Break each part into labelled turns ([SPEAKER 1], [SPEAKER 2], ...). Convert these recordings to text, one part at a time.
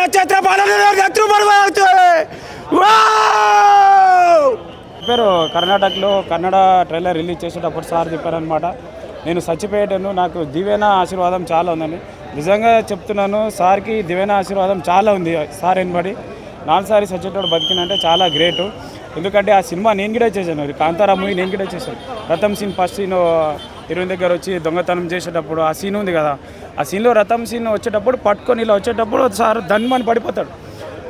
[SPEAKER 1] నక్షత్ర శత్రుపడు పేరు కర్ణాటకలో కన్నడ ట్రైలర్ రిలీజ్ చేసేటప్పుడు సార్ చెప్పారనమాట నేను చచ్చిపోయేటను నాకు దివేన ఆశీర్వాదం చాలా ఉందని. నిజంగా చెప్తున్నాను సార్కి దివేన ఆశీర్వాదం చాలా ఉంది సార్ ఎనబడి నాలుగుసారి సచ్చేటోడు బతికినంటే చాలా గ్రేట్. ఎందుకంటే ఆ సినిమా నేను కూడా చేశాను ఇది కాంతారా మూవీ నేను కూడా చేశాను. రతం సీన్ ఫస్ట్ సీన్ హీరోయిన్ దగ్గర వచ్చి దొంగతనం చేసేటప్పుడు ఆ సీన్ ఉంది కదా ఆ సీన్లో రతం సీన్ వచ్చేటప్పుడు పట్టుకొని ఇలా వచ్చేటప్పుడు సార్ ధన్మని పడిపోతాడు.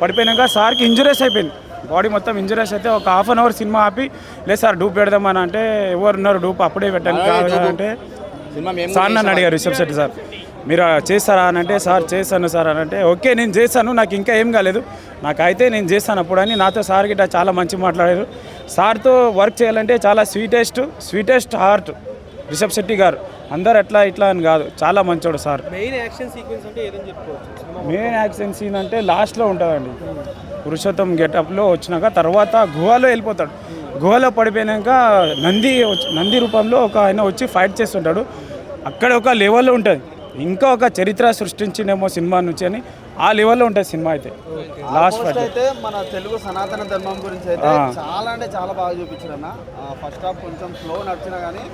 [SPEAKER 1] పడిపోయినాక సార్కి ఇంజురీస్ అయిపోయింది. బాడీ మొత్తం ఇంజురీస్ అయితే ఒక హాఫ్ అన్ అవర్ సినిమా ఆపి లేదు సార్ డూప్ పెడదామని అంటే ఎవరు ఉన్నారు డూప్? అప్పుడే పెట్టాను అంటే సార్ నన్ను అడిగారు రిసెప్షన్ సార్. మీరు చేస్తారా అని అంటే సార్ చేస్తాను సార్ అని అంటే ఓకే నేను చేస్తాను నాకు ఇంకా ఏం కాలేదు. నాకైతే నేను చేస్తాను అప్పుడు అని నాతో సార్ గిట్ట చాలా మంచి మాట్లాడారు. సార్తో వర్క్ చేయాలంటే చాలా sweetest sweetest heart Rishab Shetty గారు. అందరు ఎట్లా ఇట్లా అని కాదు. చాలా మంచోడు సార్.
[SPEAKER 2] మెయిన్ యాక్షన్ సీక్వెన్స్ అంటే ఏదని చెప్పుకోవచ్చు?
[SPEAKER 1] మెయిన్ యాక్షన్ సీన్ అంటే లాస్ట్లో ఉంటుందండి. పురుషోత్తం గెటప్లో వచ్చినాక తర్వాత గుహలో వెళ్ళిపోతాడు. గుహలో పడిపోయినాక నంది నంది రూపంలో ఒక ఆయన వచ్చి ఫైట్ చేస్తుంటాడు. అక్కడ ఒక లెవెల్లో ఉంటుంది. ఇంకా ఒక చరిత్ర సృష్టించిందేమో సినిమా నుంచి అని ఆ లెవెల్లో ఉంటుంది సినిమా అయితే. లాస్ట్ ఫైట్
[SPEAKER 3] అయితే మన తెలుగు సనాతన ధర్మం గురించి అయితే చాలా అంటే చాలా బాగా చూపించారు అన్న. ఫస్ట్ హాఫ్ కొంచెం స్లో నడిచినా కానీ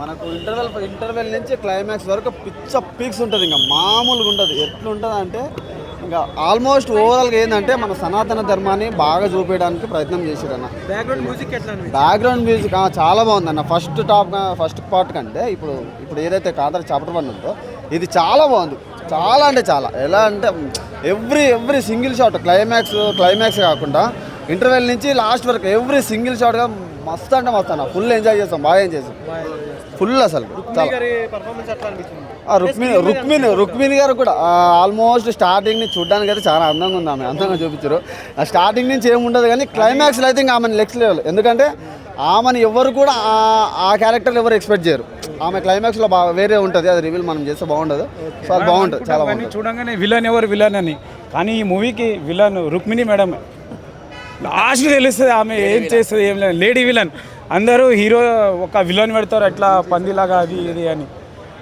[SPEAKER 3] మనకు ఇంటర్వెల్ ఇంటర్వెల్ నుంచి క్లైమాక్స్ వరకు పిచ్చ పీక్స్ ఉంటుంది. ఇంకా మామూలుగా ఉంటుంది. ఎట్లుంటుంది అంటే ఇంకా ఆల్మోస్ట్ ఓవరాల్గా ఏంటంటే మన సనాతన ధర్మాన్ని బాగా చూపించడానికి ప్రయత్నం చేశారన్న
[SPEAKER 2] బ్యాక్గ్రౌండ్ మ్యూజిక్
[SPEAKER 3] బ్యాక్గ్రౌండ్ మ్యూజిక్ చాలా బాగుందన్న ఫస్ట్ టాప్ ఫస్ట్ పార్ట్ కంటే ఇప్పుడు ఇప్పుడు ఏదైతే కాదర్ చాప్టర్ వన్ ఉందో ఇది చాలా బాగుంది. చాలా అంటే చాలా. ఎలా అంటే every every single shot climax climax కాకుండా ఇంటర్వెల్ నుంచి లాస్ట్ వరకు ఎవ్రీ సింగిల్ షాట్గా మస్తు అంటే మస్తు అన్న. ఫుల్ ఎంజాయ్ చేస్తాం బాగా ఎంజాయ్ చేస్తాం. ఫుల్ అసలు. చాలా. రుక్మిణి రుక్మిణి రుక్మిణి గారు. కూడా ఆల్మోస్ట్ స్టార్టింగ్ నుంచి చూడడానికి అయితే చాలా అందంగా ఉంది ఆమె. అందంగా చూపించారు. ఆ స్టార్టింగ్ నుంచి ఏముండదు కానీ క్లైమాక్స్లో అయితే ఇంకా ఆమెను నెక్స్ట్ లెవెల్ ఎందుకంటే ఆమెను ఎవరు కూడా ఆ- ఆ క్యారెక్టర్ ఎవరు ఎక్స్పెక్ట్ చేయరు. ఆమె క్లైమాక్స్లో బాగా వేరే ఉంటుంది. అది రివీల్ మనం చేస్తే బాగుండదు. సో అది బాగుంటుంది. చాలా
[SPEAKER 1] కానీ
[SPEAKER 3] బాగుంటుంది.
[SPEAKER 1] చూడంగానే విలన్ ఎవరు విలన్ అని. కానీ ఈ మూవీకి విలన్ రుక్మిణి మేడం. లాస్ట్ తెలుస్తుంది ఆమె ఏం చేస్తుంది ఏం లేదు. లేడీ విలన్ అందరూ హీరో ఒక విలన్ పెడతారు ఎట్లా పందిలాగా అది ఇది అని.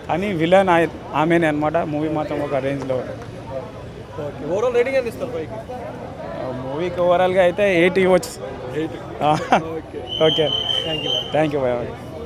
[SPEAKER 1] కానీ విలన్ ఆమెనే అనమాట మూవీ మాత్రం ఒక రేంజ్లో మూవీకి ఓవరాల్గా అయితే ఎయిట్ ఇవ్వచ్చు. okay
[SPEAKER 2] thank you
[SPEAKER 1] thank you bye